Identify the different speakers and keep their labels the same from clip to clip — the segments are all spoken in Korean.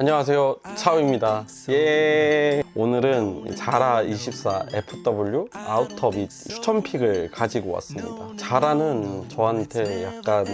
Speaker 1: 안녕하세요. 차우입니다. 예. 오늘은 자라 24 FW 아우터 및 추천픽을 가지고 왔습니다. 자라는 저한테 약간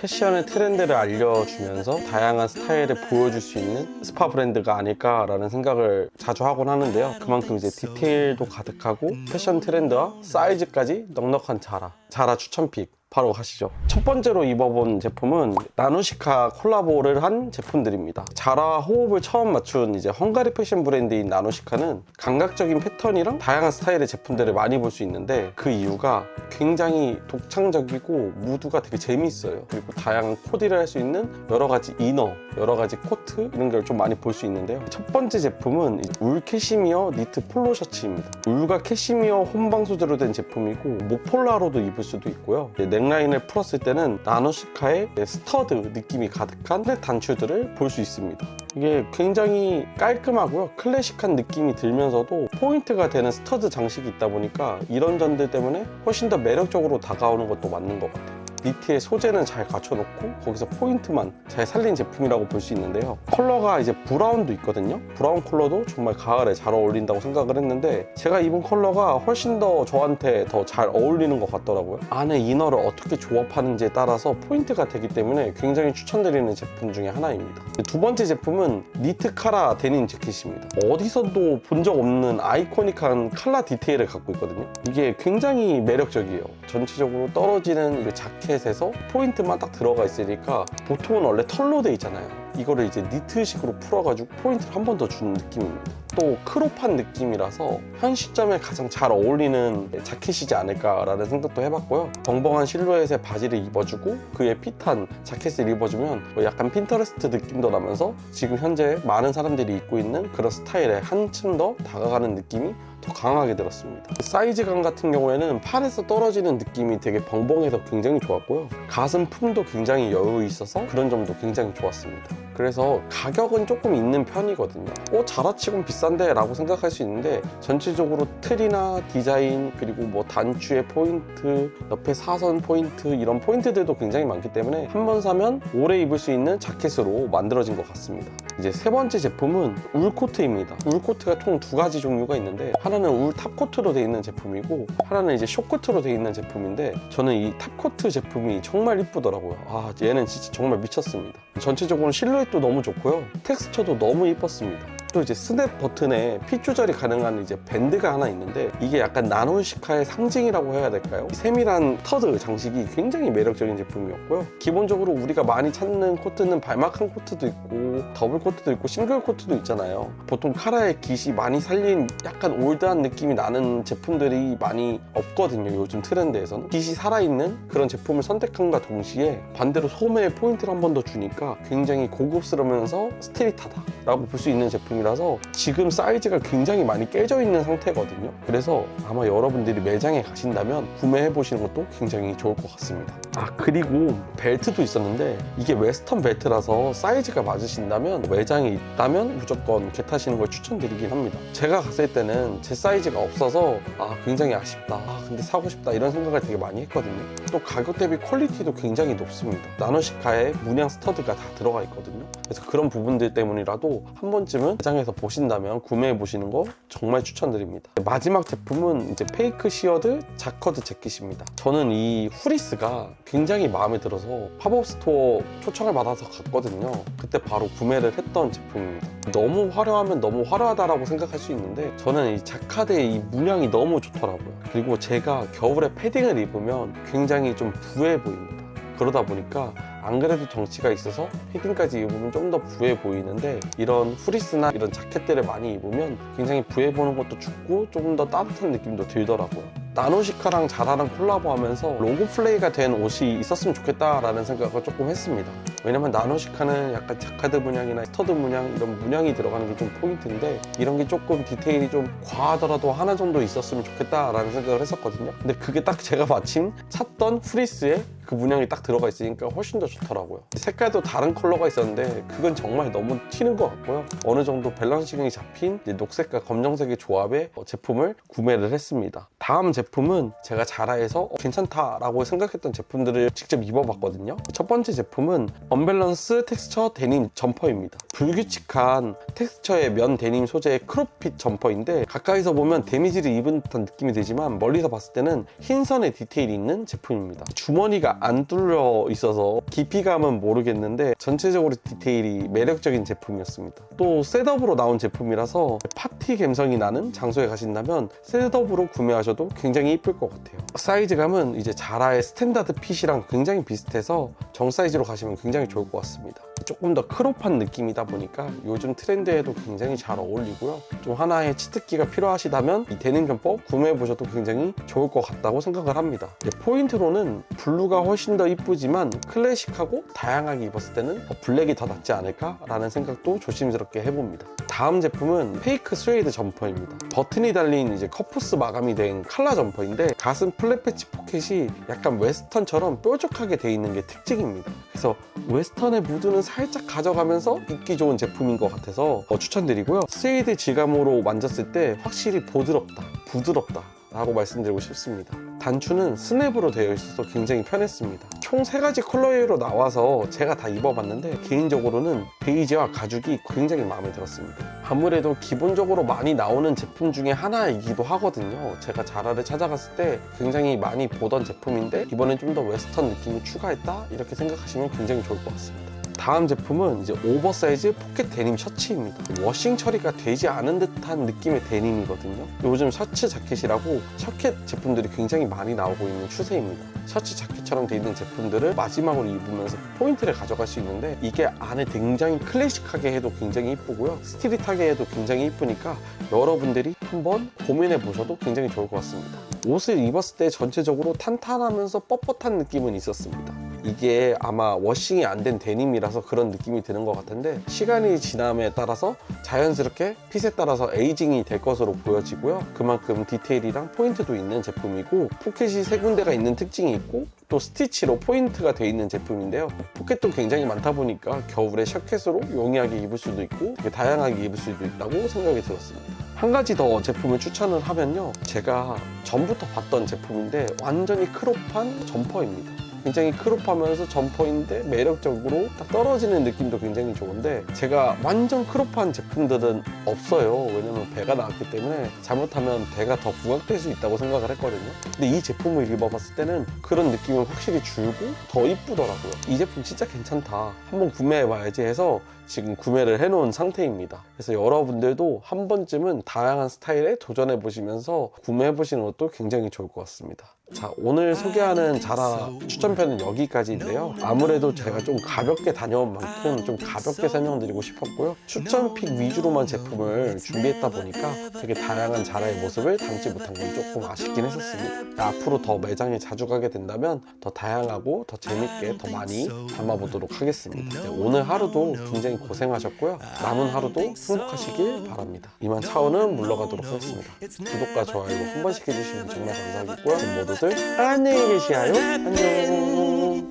Speaker 1: 패션의 트렌드를 알려주면서 다양한 스타일을 보여줄 수 있는 스파 브랜드가 아닐까라는 생각을 자주 하곤 하는데요. 그만큼 이제 디테일도 가득하고 패션 트렌드와 사이즈까지 넉넉한 자라 자라 추천픽 바로 가시죠. 첫 번째로 입어본 제품은 나누시카 콜라보를 한 제품들입니다. 자라 호흡을 처음 맞춘 이제 헝가리 패션 브랜드인 나누시카는 감각적인 패턴이랑 다양한 스타일의 제품들을 많이 볼 수 있는데 그 이유가 굉장히 독창적이고 무드가 되게 재미있어요. 그리고 다양한 코디를 할 수 있는 여러 가지 이너, 여러 가지 코트 이런 걸 좀 많이 볼 수 있는데요. 첫 번째 제품은 울 캐시미어 니트 폴로 셔츠입니다. 울과 캐시미어 혼방 소재로 된 제품이고 목폴라로도 입을 수도 있고요. 이제 넥라인을 풀었을 때는 나노시카의 스터드 느낌이 가득한 색 단추들을 볼 수 있습니다. 이게 굉장히 깔끔하고요. 클래식한 느낌이 들면서도 포인트가 되는 스터드 장식이 있다 보니까 이런 점들 때문에 훨씬 더 매력적으로 다가오는 것도 맞는 것 같아요. 니트의 소재는 잘 갖춰놓고 거기서 포인트만 잘 살린 제품이라고 볼 수 있는데요. 컬러가 이제 브라운도 있거든요. 브라운 컬러도 정말 가을에 잘 어울린다고 생각을 했는데 제가 입은 컬러가 훨씬 더 저한테 더 잘 어울리는 것 같더라고요. 안에 이너를 어떻게 조합하는지에 따라서 포인트가 되기 때문에 굉장히 추천드리는 제품 중에 하나입니다. 두 번째 제품은 니트 카라 데님 재킷입니다. 어디서도 본 적 없는 아이코닉한 칼라 디테일을 갖고 있거든요. 이게 굉장히 매력적이에요. 전체적으로 떨어지는 그 자켓에서 포인트만 딱 들어가 있으니까 보통은 원래 털로 돼 있잖아요. 이거를 이제 니트식으로 풀어가지고 포인트를 한 번 더 주는 느낌입니다. 또 크롭한 느낌이라서 현 시점에 가장 잘 어울리는 자켓이지 않을까라는 생각도 해봤고요. 벙벙한 실루엣의 바지를 입어주고 그에 핏한 자켓을 입어주면 뭐 약간 핀터레스트 느낌도 나면서 지금 현재 많은 사람들이 입고 있는 그런 스타일에 한층 더 다가가는 느낌이 더 강하게 들었습니다. 사이즈감 같은 경우에는 팔에서 떨어지는 느낌이 되게 벙벙해서 굉장히 좋았고요. 가슴 품도 굉장히 여유 있어서 그런 점도 굉장히 좋았습니다. 그래서 가격은 조금 있는 편이거든요. 어, 자라치곤 비싼데? 라고 생각할 수 있는데 전체적으로 틀이나 디자인 그리고 뭐 단추의 포인트, 옆에 사선 포인트 이런 포인트들도 굉장히 많기 때문에 한 번 사면 오래 입을 수 있는 자켓으로 만들어진 것 같습니다. 이제 세 번째 제품은 울코트입니다. 울코트가 총 두 가지 종류가 있는데 하나는 울 탑코트로 되어 있는 제품이고 하나는 이제 쇼코트로 되어 있는 제품인데 저는 이 탑코트 제품이 정말 이쁘더라고요. 아 얘는 진짜 정말 미쳤습니다. 전체적으로 실루엣도 너무 좋고요. 텍스처도 너무 이뻤습니다. 또 이제 스냅 버튼에 핏 조절이 가능한 이제 밴드가 하나 있는데 이게 약간 나노시카의 상징이라고 해야 될까요? 이 세밀한 터드 장식이 굉장히 매력적인 제품이었고요. 기본적으로 우리가 많이 찾는 코트는 발막한 코트도 있고 더블 코트도 있고 싱글 코트도 있잖아요. 보통 카라의 깃이 많이 살린 약간 올드한 느낌이 나는 제품들이 많이 없거든요. 요즘 트렌드에서는 깃이 살아있는 그런 제품을 선택함과 동시에 반대로 소매에 포인트를 한 번 더 주니까 굉장히 고급스러우면서 스트릿하다라고 볼 수 있는 제품이 제품이라서 지금 사이즈가 굉장히 많이 깨져 있는 상태거든요. 그래서 아마 여러분들이 매장에 가신다면 구매해 보시는 것도 굉장히 좋을 것 같습니다. 아 그리고 벨트도 있었는데 이게 웨스턴 벨트라서 사이즈가 맞으신다면 매장에 있다면 무조건 겟하시는 걸 추천드리긴 합니다. 제가 갔을 때는 제 사이즈가 없어서 아 굉장히 아쉽다. 아 근데 사고 싶다 이런 생각을 되게 많이 했거든요. 또 가격 대비 퀄리티도 굉장히 높습니다. 나노시카에 문양 스터드가 다 들어가 있거든요. 그래서 그런 부분들 때문이라도 한 번쯤은 매장에서 보신다면 구매해 보시는 거 정말 추천드립니다. 마지막 제품은 이제 페이크 시어드 자커드 재킷입니다. 저는 이 후리스가 굉장히 마음에 들어서 팝업 스토어 초청을 받아서 갔거든요. 그때 바로 구매를 했던 제품입니다. 너무 화려하면 너무 화려하다라고 생각할 수 있는데 저는 이 자카드의 이 문양이 너무 좋더라고요. 그리고 제가 겨울에 패딩을 입으면 굉장히 좀 부해 보입니다. 그러다 보니까 안 그래도 덩치가 있어서 패딩까지 입으면 좀 더 부해 보이는데 이런 후리스나 이런 자켓들을 많이 입으면 굉장히 부해 보는 것도 죽고 조금 더 따뜻한 느낌도 들더라고요. 나노시카랑 자라랑 콜라보하면서 로고 플레이가 된 옷이 있었으면 좋겠다라는 생각을 조금 했습니다. 왜냐면 나노시카는 약간 자카드 문양이나 스터드 문양 이런 문양이 들어가는 게 좀 포인트인데 이런 게 조금 디테일이 좀 과하더라도 하나 정도 있었으면 좋겠다라는 생각을 했었거든요. 근데 그게 딱 제가 마침 찾던 프리스의 그 문양이 딱 들어가 있으니까 훨씬 더 좋더라고요. 색깔도 다른 컬러가 있었는데 그건 정말 너무 튀는 것 같고요. 어느 정도 밸런싱이 잡힌 녹색과 검정색의 조합의 어, 제품을 구매를 했습니다. 다음 제품은 제가 자라에서 어, 괜찮다라고 생각했던 제품들을 직접 입어봤거든요. 첫 번째 제품은 언밸런스 텍스처 데님 점퍼입니다. 불규칙한 텍스처의 면 데님 소재의 크롭핏 점퍼인데 가까이서 보면 데미지를 입은 듯한 느낌이 들지만 멀리서 봤을 때는 흰 선의 디테일이 있는 제품입니다. 주머니가 안 뚫려 있어서 깊이감은 모르겠는데 전체적으로 디테일이 매력적인 제품이었습니다. 또 셋업으로 나온 제품이라서 파티 감성이 나는 장소에 가신다면 셋업으로 구매하셔도 굉장히 이쁠 것 같아요. 사이즈감은 이제 자라의 스탠다드 핏이랑 굉장히 비슷해서 정 사이즈로 가시면 굉장히 좋을 것 같습니다. 조금 더 크롭한 느낌이다 보니까 요즘 트렌드에도 굉장히 잘 어울리고요. 좀 하나의 치트키가 필요하시다면 이 데님 점퍼 구매해 보셔도 굉장히 좋을 것 같다고 생각을 합니다. 이제 포인트로는 블루가 훨씬 더 이쁘지만 클래식하고 다양하게 입었을 때는 어, 블랙이 더 낫지 않을까라는 생각도 조심스럽게 해봅니다. 다음 제품은 페이크 스웨이드 점퍼입니다. 버튼이 달린 이제 커프스 마감이 된 칼라 점퍼인데 가슴 플랫 패치 포켓이 약간 웨스턴처럼 뾰족하게 돼 있는 게 특징입니다. 그래서 웨스턴의 무드는 살짝 가져가면서 입기 좋은 제품인 것 같아서 어, 추천드리고요. 스웨이드 질감으로 만졌을 때 확실히 보드럽다, 부드럽다. 라고 말씀드리고 싶습니다. 단추는 스냅으로 되어 있어서 굉장히 편했습니다. 총세 가지 컬러웨이로 나와서 제가 다 입어봤는데 개인적으로는 베이지와 가죽이 굉장히 마음에 들었습니다. 아무래도 기본적으로 많이 나오는 제품 중에 하나이기도 하거든요. 제가 자라를 찾아갔을 때 굉장히 많이 보던 제품인데 이번엔 좀 더 웨스턴 느낌을 추가했다 이렇게 생각하시면 굉장히 좋을 것 같습니다. 다음 제품은 이제 오버사이즈 포켓 데님 셔츠입니다. 워싱 처리가 되지 않은 듯한 느낌의 데님이거든요. 요즘 셔츠 자켓이라고 셔켓 제품들이 굉장히 많이 나오고 있는 추세입니다. 셔츠 자켓처럼 돼 있는 제품들을 마지막으로 입으면서 포인트를 가져갈 수 있는데 이게 안에 굉장히 클래식하게 해도 굉장히 이쁘고요. 스트릿하게 해도 굉장히 이쁘니까 여러분들이 한번 고민해 보셔도 굉장히 좋을 것 같습니다. 옷을 입었을 때 전체적으로 탄탄하면서 뻣뻣한 느낌은 있었습니다. 이게 아마 워싱이 안 된 데님이라서 그런 느낌이 드는 것 같은데 시간이 지남에 따라서 자연스럽게 핏에 따라서 에이징이 될 것으로 보여지고요. 그만큼 디테일이랑 포인트도 있는 제품이고 포켓이 세 군데가 있는 특징이 있고 또 스티치로 포인트가 돼 있는 제품인데요. 포켓도 굉장히 많다 보니까 겨울에 셔켓으로 용이하게 입을 수도 있고 다양하게 입을 수도 있다고 생각이 들었습니다. 한 가지 더 제품을 추천을 하면요. 제가 전부터 봤던 제품인데 완전히 크롭한 점퍼입니다. 굉장히 크롭하면서 점퍼인데 매력적으로 딱 떨어지는 느낌도 굉장히 좋은데 제가 완전 크롭한 제품들은 없어요. 왜냐면 배가 나왔기 때문에 잘못하면 배가 더 부각될 수 있다고 생각을 했거든요. 근데 이 제품을 입어봤을 때는 그런 느낌은 확실히 줄고 더 이쁘더라고요. 이 제품 진짜 괜찮다. 한번 구매해봐야지 해서 지금 구매를 해놓은 상태입니다. 그래서 여러분들도 한 번쯤은 다양한 스타일에 도전해 보시면서 구매해 보시는 것도 굉장히 좋을 것 같습니다. 자, 오늘 소개하는 자라 추천편은 여기까지인데요. 아무래도 제가 좀 가볍게 다녀온 만큼 좀 가볍게 설명드리고 싶었고요. 추천픽 위주로만 제품을 준비했다 보니까 되게 다양한 자라의 모습을 담지 못한 건 조금 아쉽긴 했었습니다. 앞으로 더 매장에 자주 가게 된다면 더 다양하고 더 재밌게 더 많이 담아보도록 하겠습니다. 네, 오늘 하루도 굉장히 고생하셨고요. 남은 하루도 행복하시길 바랍니다. 이만 차원은 물러가도록 하겠습니다. 구독과 좋아요 한 번씩 해주시면 정말 감사하겠고요. 그 럼 모두들 안녕히 계시아요. 안녕.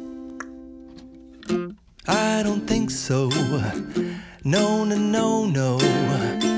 Speaker 2: I don't think so. No, no, no, no.